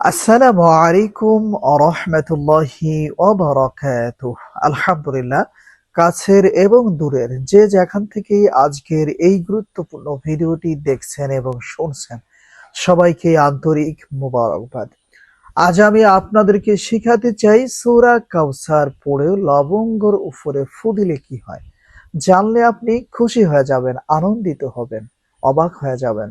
আসসালামু আলাইকুম আরহামতুল্লাহি ওবরাকাতুহ আলহামদুলিল্লাহ, কাছের এবং দূরের যে যেখান থেকেই আজকের এই গুরুত্বপূর্ণ ভিডিওটি দেখছেন এবং শুনছেন, সবাইকে আন্তরিক মোবারকবাদ। আজ আমি আপনাদেরকে শেখাতে চাই সূরা কাউসার পড়েও লবঙ্গর উপরে ফুদিলে কি হয়? জানলে আপনি খুশি হয়ে যাবেন, আনন্দিত হবেন, অবাক হয়ে যাবেন।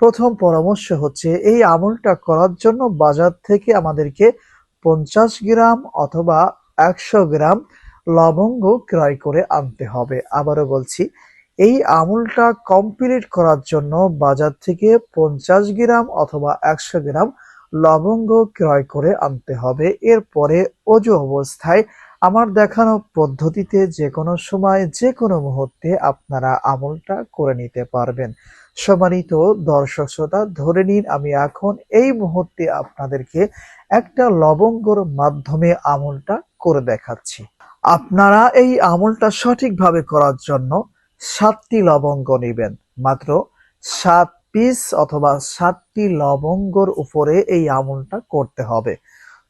প্রথম পরামর্শ হচ্ছে এই আমলটা করার জন্য বাজার থেকে আমাদেরকে পঞ্চাশ গ্রাম অথবা একশো গ্রাম লবঙ্গ ক্রয় করে আনতে হবে। আবারও বলছি, এই আমলটা কমপ্লিট করার জন্য বাজার থেকে পঞ্চাশ গ্রাম অথবা একশো গ্রাম লবঙ্গ ক্রয় করে আনতে হবে। এরপরে অজু অবস্থায় আমার দেখানো পদ্ধতিতে যে কোনো সময় যে কোনো মুহূর্তে আপনারা আমলটা করে নিতে পারবেন। সম্মানিত দর্শক শ্রোতা, ধরে নিন আমি এখন এই মুহূর্তে আপনাদেরকে একটা লবঙ্গর মাধ্যমে আমলটা করে দেখাচ্ছি। আপনারা এই আমলটা সঠিকভাবে করার জন্য সাতটি লবঙ্গ নেবেন। মাত্র সাত পিস অথবা সাতটি লবঙ্গর উপরে এই আমলটা করতে হবে।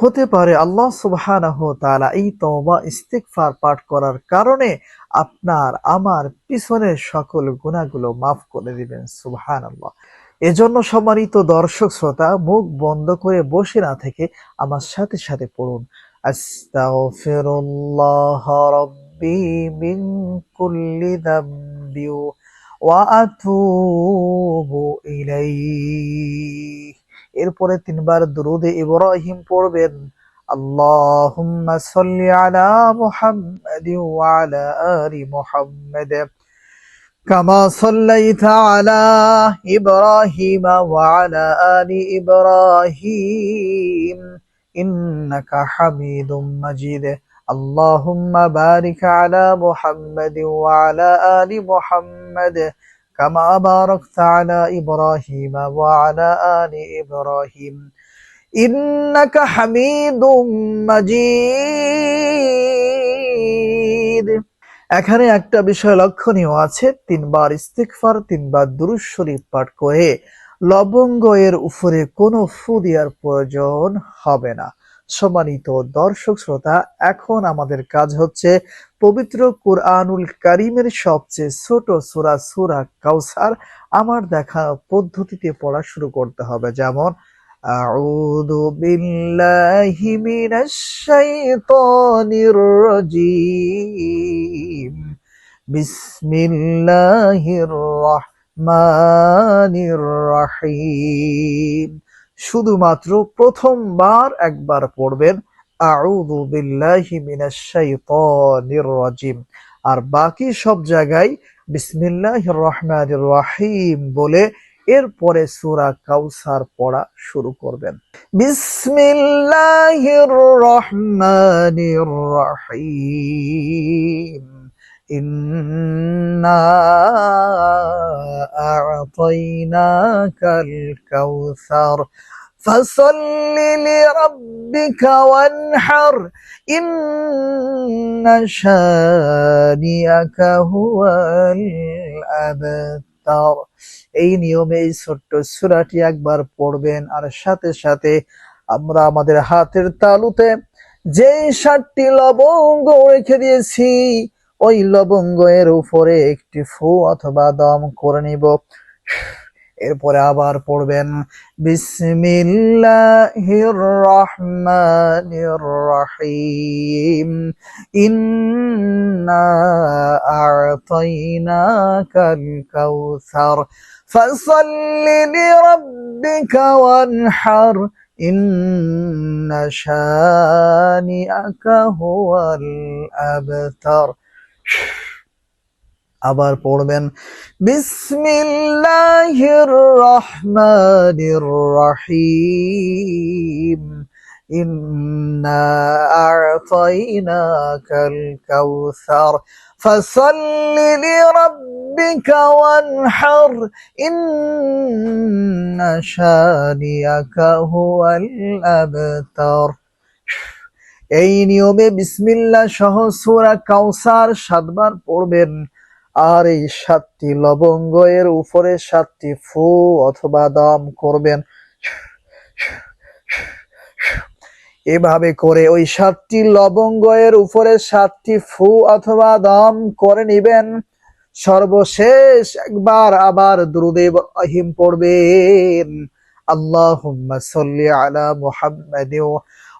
হতে পারে আল্লাহ সুবহানাহু এই তওবা ইস্তিগফার পাঠ করার কারণে আপনার আমার পিছনের সকল গুণাগুলো মাফ করে দিবেন, সুবহানাল্লাহ। এজন্য সম্মানিত দর্শক শ্রোতা, মুখ বন্ধ করে বসে না থেকে আমার সাথে সাথে পড়ুন। আস্তাগফিরুল্লাহ রাব্বি মিন কুল্লি যামবি ওয়া আতুবু ইলাইহি। এরপরে তিনবার দুরুদে ইব্রাহিম পড়বেন اللهم صل على محمد وعلى آل محمد كما صليت على إبراهيم وعلى آل إبراهيم إنك حميد مجيد اللهم بارك على محمد وعلى آل محمد كما باركت على إبراهيم وعلى آل إبراهيم إنك حميد مجيد এখানে একটা বিষয় লক্ষণীয় আছে তিনবার ইস্তিগফার তিনবার দুরূদ শরীফ পাঠ করে লবঙ্গ এর উপরে কোনো ফু দেওয়ার প্রয়োজন হবে না সম্মানিত দর্শক শ্রোতা এখন আমাদের কাজ হচ্ছে পবিত্র কোরআনুল কারিমের সবচেয়ে ছোট সুরা সুরা কাউসার আমার দেখা পদ্ধতিতে পড়া শুরু করতে হবে। যেমন, আউযু বিল্লাহি মিনাশ শাইতানির রাজিম। বিসমিল্লাহির রাহমানির রাহিম। শুধুমাত্র প্রথমবার একবার পড়বেন। আউযু বিল্লাহি মিনাশ শাইতানির আর বাকি সব জায়গায় বিসমিল্লাহির রহমানির রহিম বলে এরপরে সূরা কাউসার পড়া শুরু করবেন। বিসমিল্লাহির রহমানির রহিম। ইন্না আ'তাইনাকাল কাউসার فصل لربك وانحر إن شانئك هو الأبتر এই নিয়মে এই ছোট্ট সূরাটি একবার পড়বেন আর সাথে সাথে আমরা আমাদের হাতের তালুতে যে সাতটি লবঙ্গ রেখে দিয়েছি ওই লবঙ্গ এর উপরে একটি ফু অথবা দম করে নিব এরপরে আবার পড়বেন বিসমিল্লাহির রহমানির রহিম ইন্না আ'তাইনাকাল কাউসার ফাসাল্লি লিরাব্বিকা ওয়ানহার, ইন্না শানিআকা হুয়াল আবতার আবার পড়বেন। বিসমিল্লাহির রহমানির রহিম। ইন্না আ'তাইনাকাল কাউসার। ফাসাল্লি লিরাব্বিকা ওয়ানহার। ইন্না শানিআকা হুয়াল আবতার। এই নিয়মে বিসমিল্লাহ সহ সূরা কাউসার সাতবার পড়বেন। আর এই সাতটি লবঙ্গ এর উপরে সাতটি ফু অথবা দম করবেন। এভাবে করে ওই সাতটি লবঙ্গ এর উপরে সাতটি ফু অথবা দম করে নিবেন। সর্বশেষ একবার আবার দ্রুদেব আহিম পড়বেন। আল্লাহ সাল্লি আলা মুহাম্মাদিন।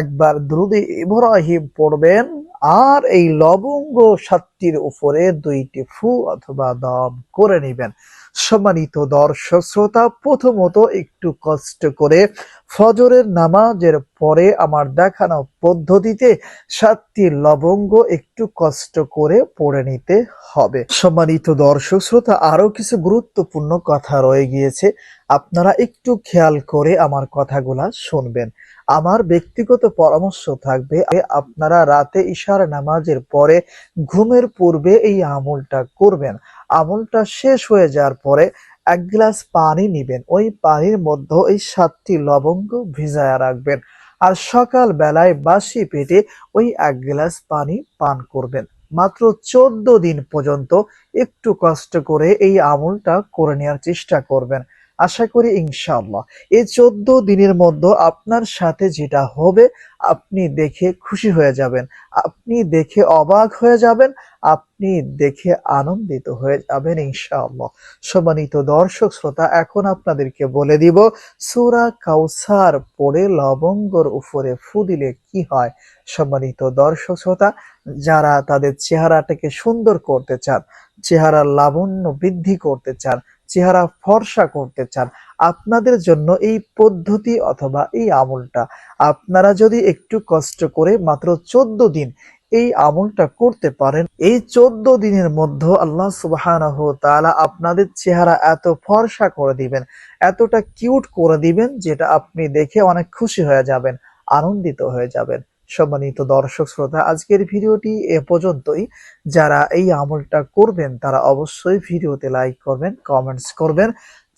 একবার দ্রুদে ইব্রাহিম পড়বেন, আর এই লবঙ্গ সাতটির উপরে দুইটি ফু অথবা দম করে নেবেন। সম্মানিত দর্শক শ্রোতা, প্রথমত একটু কষ্ট করে ফজরের নামাজের পরে আমার দেখানো পদ্ধতিতে সাতটি লবঙ্গ একটু কষ্ট করে পড়ে নিতে হবে। সম্মানিত দর্শক শ্রোতা আরও কিছু গুরুত্বপূর্ণ কথা রয়ে গিয়েছে। আপনারা একটু খেয়াল করে আমার কথাগুলা শুনবেন। আমার ব্যক্তিগত পরামর্শ থাকবে, আপনারা রাতে ইশার নামাজের পরে ঘুমের পূর্বে এই আমলটা করবেন। আমলটা শেষ হয়ে যাওয়ার পরে এক গ্লাস পানি নিবেন। ওই পানির মধ্যে ওই সাতটি লবঙ্গ ভিজায়া রাখবেন আর সকাল বেলায় বাসি পেটে ওই এক গ্লাস পানি পান করবেন। মাত্র চোদ্দ দিন পর্যন্ত একটু কষ্ট করে এই আমলটা করে নেওয়ার চেষ্টা করবেন। আশা করি ইনশাআল্লাহ। এই চোদ্দ দিনের মধ্যে আপনার সাথে যেটা হবে, আপনি দেখে খুশি হয়ে যাবেন। আপনি দেখে অবাক হয়ে যাবেন, আপনি দেখে আনন্দিত হয়ে যাবেন ইনশাআল্লাহ। সম্মানিত দর্শক, শ্রোতা, এখন আপনাদেরকে বলে দিব, সুরা কাউসার পড়ে লবঙ্গর উপরে ফু দিলে কি হয়? সম্মানিত দর্শক, শ্রোতা, যারা তাদের চেহারাটাকে সুন্দর করতে চান, চেহারার লাবণ্য বৃদ্ধি করতে চান চেহারা ফর্সা করতে চান, আপনাদের জন্য এই পদ্ধতি অথবা এই আমলটা। আপনারা যদি একটু কষ্ট করে মাত্র চোদ্দ দিন এই আমলটা করতে পারেন, এই চোদ্দ দিনের মধ্যে আল্লাহ তাআলা আপনাদের চেহারা এত ফর্সা করে দিবেন, এতটা কিউট করে দিবেন, যেটা আপনি দেখে অনেক খুশি হয়ে যাবেন, আনন্দিত হয়ে যাবেন। সম্মানিত দর্শক শ্রোতা, আজকের ভিডিওটি এ পর্যন্তই। যারা এই আমলটা করবেন, তারা অবশ্যই ভিডিওতে লাইক করবেন কমেন্টস করবেন।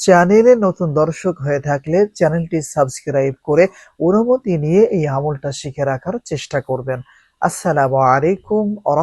চ্যানেলে নতুন দর্শক হয়ে থাকলে চ্যানেলটি সাবস্ক্রাইব করে অনুমতি নিয়ে এই আমলটা শিখে রাখার চেষ্টা করবেন। আসসালামু আলাইকুম আ